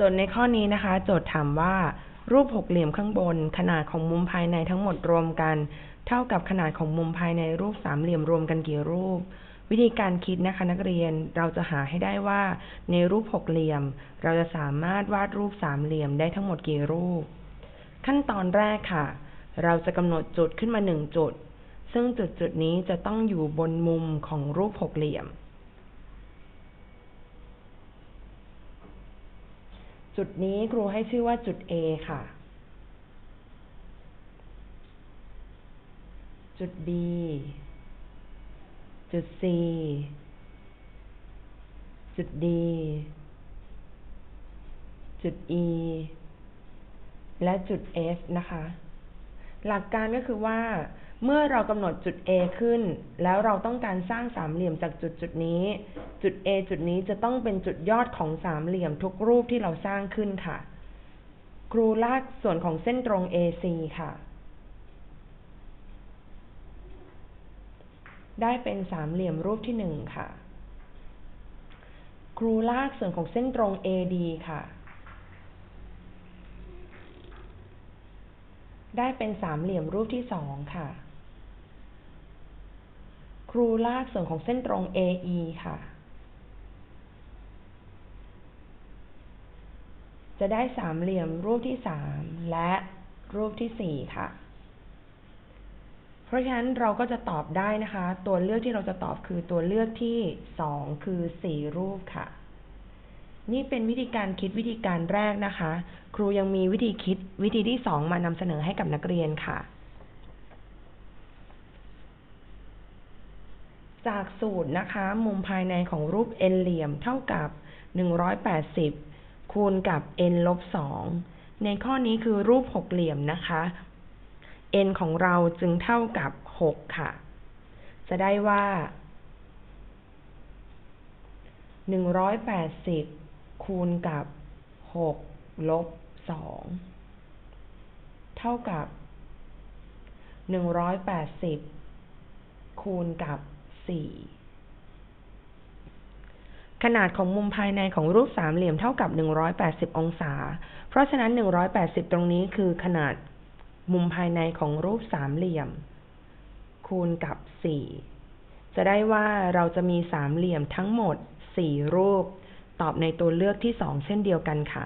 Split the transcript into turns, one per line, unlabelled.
โจทย์ในข้อนี้นะคะ โจทย์ถามว่า รูปหกเหลี่ยมข้างบน ขนาดของมุมภายในทั้งหมดรวมกัน เท่ากับขนาดของมุมภายในรูปสามเหลี่ยมรวมกันกี่รูป วิธีการคิดนะคะ นักเรียนเราจะหาให้ได้ว่า ในรูปหกเหลี่ยม เราจะสามารถวาดรูปสามเหลี่ยมได้ทั้งหมดกี่รูป ขั้นตอนแรกค่ะ เราจะกำหนดจุดขึ้นมาหนึ่งจุด ซึ่งจุดจุดนี้จะต้องอยู่บนมุมของรูปหกเหลี่ยม จุดนี้ครูให้ชื่อว่าจุด A ค่ะ จุด B จุด C จุด D จุด E และจุด F นะคะ หลักการก็คือว่า เมื่อเรากำหนดจุด A ขึ้น แล้วเราต้องการสร้างสามเหลี่ยมจากจุดจุดนี้ จุด A จุดนี้จะต้องเป็นจุดยอดของสามเหลี่ยมทุกรูปที่เราสร้างขึ้นค่ะ ครูลากส่วนของเส้นตรง AC ค่ะ ได้เป็นสามเหลี่ยมรูปที่หนึ่งค่ะ ครูลากส่วนของเส้นตรง AD ค่ะ ได้เป็นสามเหลี่ยมรูปที่สองค่ะ ครูลากส่วนของเส้นตรง AE ค่ะ จะได้สามเหลี่ยมรูปที่สามและรูปที่สี่ค่ะ เพราะฉะนั้นเราก็จะตอบได้นะคะ ตัวเลือกที่เราจะตอบคือตัวเลือกที่สองคือสี่รูปค่ะ นี่เป็นวิธีการคิดวิธีการแรกนะคะ ครูยังมีวิธีคิดวิธีที่สองมานำเสนอให้กับนักเรียนค่ะ จากสูตรนะคะ มุมภายในของรูป n เหลี่ยมเท่ากับ 180 คูณกับ n ลบ 2 ในข้อนี้คือรูปหกเหลี่ยมนะคะ n ของเราจึงเท่ากับ 6 ค่ะ จะได้ว่า 180 คูณกับ 6 ลบ 2 เท่ากับ 180 คูณกับ 4ขนาดของมุมภายในของรูปสามเหลี่ยมเท่ากับ 180 องศา เพราะฉะนั้น 180 ตรงนี้คือขนาดมุมภายในของรูปสามเหลี่ยม คูณกับ 4 จะได้ว่าเราจะมีสามเหลี่ยมทั้งหมด 4 รูป ตอบในตัวเลือกที่ 2 เช่นเดียวกันค่ะ